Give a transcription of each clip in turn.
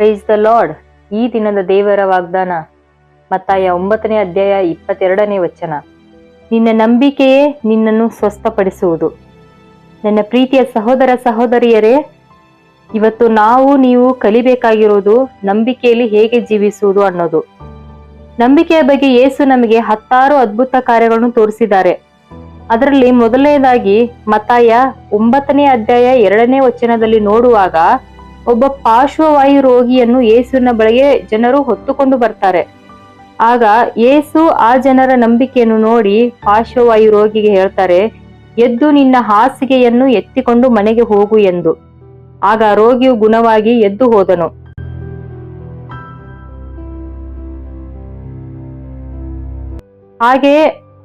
Praise the lord ಈ ದಿನದ ದೇವರ ವಾಗ್ದಾನ. ಮತ್ತಾಯ ಒಂಬತ್ತನೇ ಅಧ್ಯಾಯ ಇಪ್ಪತ್ತೆರಡನೇ ವಚನ. ನಿನ್ನ ನಂಬಿಕೆಯೇ ನಿನ್ನನ್ನು ಸ್ವಸ್ಥಪಡಿಸುವುದು. ನನ್ನ ಪ್ರೀತಿಯ ಸಹೋದರ ಸಹೋದರಿಯರೇ, ಇವತ್ತು ನಾವು ನೀವು ಕಲಿಬೇಕಾಗಿರೋದು ನಂಬಿಕೆಯಲ್ಲಿ ಹೇಗೆ ಜೀವಿಸುವುದು ಅನ್ನೋದು. ನಂಬಿಕೆಯ ಬಗ್ಗೆ ಯೇಸು ನಮಗೆ ಹತ್ತಾರು ಅದ್ಭುತ ಕಾರ್ಯಗಳನ್ನು ತೋರಿಸಿದ್ದಾರೆ. ಅದರಲ್ಲಿ ಮೊದಲನೇದಾಗಿ ಮತ್ತಾಯ ಒಂಬತ್ತನೇ ಅಧ್ಯಾಯ ಎರಡನೇ ವಚನದಲ್ಲಿ ನೋಡುವಾಗ ಒಬ್ಬ ಪಾರ್ಶ್ವವಾಯು ರೋಗಿಯನ್ನು ಯೇಸುವಿನ ಬಳಿಗೆ ಜನರು ಹೊತ್ತುಕೊಂಡು ಬರ್ತಾರೆ. ಆಗ ಯೇಸು ಆ ಜನರ ನಂಬಿಕೆಯನ್ನು ನೋಡಿ ಪಾರ್ಶ್ವವಾಯು ರೋಗಿಗೆ ಹೇಳ್ತಾರೆ, ಎದ್ದು ನಿನ್ನ ಹಾಸಿಗೆಯನ್ನು ಎತ್ತಿಕೊಂಡು ಮನೆಗೆ ಹೋಗು ಎಂದು. ಆಗ ರೋಗಿಯು ಗುಣವಾಗಿ ಎದ್ದು ಹೋದನು. ಹಾಗೆ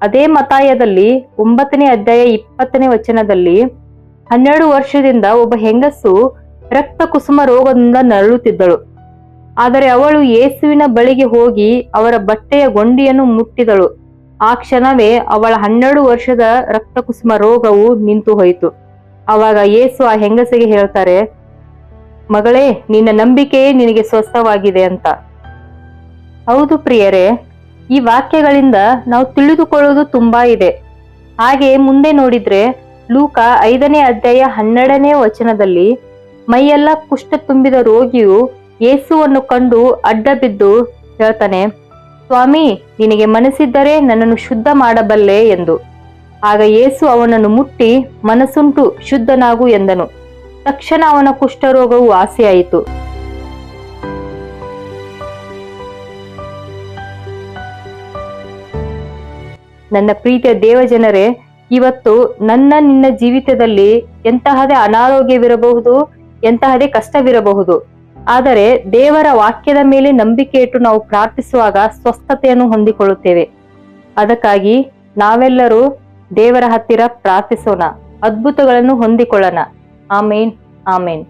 ಅದೇ ಮತಾಯದಲ್ಲಿ ಒಂಬತ್ತನೇ ಅಧ್ಯಾಯ ಇಪ್ಪತ್ತನೇ ವಚನದಲ್ಲಿ ಹನ್ನೆರಡು ವರ್ಷದಿಂದ ಒಬ್ಬ ಹೆಂಗಸು ರಕ್ತ ಕುಸುಮ ರೋಗದಿಂದ ನರಳುತ್ತಿದ್ದಳು. ಆದರೆ ಅವಳು ಯೇಸುವಿನ ಬಳಿಗೆ ಹೋಗಿ ಅವರ ಬಟ್ಟೆಯ ಗೊಂಡಿಯನ್ನು ಮುಟ್ಟಿದಳು. ಆ ಕ್ಷಣವೇ ಅವಳ ಹನ್ನೆರಡು ವರ್ಷದ ರಕ್ತ ಕುಸುಮ ರೋಗವು ನಿಂತು ಹೋಯಿತು. ಅವಾಗ ಯೇಸು ಆ ಹೆಂಗಸಿಗೆ ಹೇಳ್ತಾರೆ, ಮಗಳೇ, ನಿನ್ನ ನಂಬಿಕೆಯೇ ನಿನಗೆ ಸ್ವಸ್ಥವಾಗಿದೆ ಅಂತ. ಹೌದು ಪ್ರಿಯರೇ, ಈ ವಾಕ್ಯಗಳಿಂದ ನಾವು ತಿಳಿದುಕೊಳ್ಳುವುದು ತುಂಬಾ ಇದೆ. ಹಾಗೆ ಮುಂದೆ ನೋಡಿದ್ರೆ ಲೂಕ ಐದನೇ ಅಧ್ಯಾಯ ಹನ್ನೆರಡನೇ ವಚನದಲ್ಲಿ ಮೈಯೆಲ್ಲ ಕುಷ್ಠ ತುಂಬಿದ ರೋಗಿಯು ಯೇಸುವನ್ನು ಕಂಡು ಅಡ್ಡ ಬಿದ್ದು ಹೇಳ್ತಾನೆ, ಸ್ವಾಮಿ, ನಿನಗೆ ಮನಸ್ಸಿದ್ದರೆ ನನ್ನನ್ನು ಶುದ್ಧ ಮಾಡಬಲ್ಲೆ ಎಂದು. ಆಗ ಯೇಸು ಅವನನ್ನು ಮುಟ್ಟಿ ಮನಸ್ಸುಂಟು ಶುದ್ಧನಾಗು ಎಂದನು. ತಕ್ಷಣ ಅವನ ಕುಷ್ಠರೋಗವು ವಾಸಿಯಾಯಿತು ನನ್ನ ಪ್ರೀತಿಯ ದೇವಜನರೇ, ಇವತ್ತು ನನ್ನ ನಿನ್ನ ಜೀವಿತದಲ್ಲಿ ಎಂತಹದೇ ಅನಾರೋಗ್ಯವಿರಬಹುದು ಎಂತಹದೇ ಕಷ್ಟವಿರಬಹುದು. ಆದರೆ ದೇವರ ವಾಕ್ಯದ ಮೇಲೆ ನಂಬಿಕೆ ಇಟ್ಟು ನಾವು ಪ್ರಾರ್ಥಿಸುವಾಗ ಸ್ವಸ್ಥತೆಯನ್ನು ಹೊಂದಿಕೊಳ್ಳುತ್ತೇವೆ. ಅದಕ್ಕಾಗಿ ನಾವೆಲ್ಲರೂ ದೇವರ ಹತ್ತಿರ ಪ್ರಾರ್ಥಿಸೋಣ. ಅದ್ಭುತಗಳನ್ನು ಹೊಂದಿಕೊಳ್ಳೋಣ. ಆಮೇನ್ ಆಮೇನ್.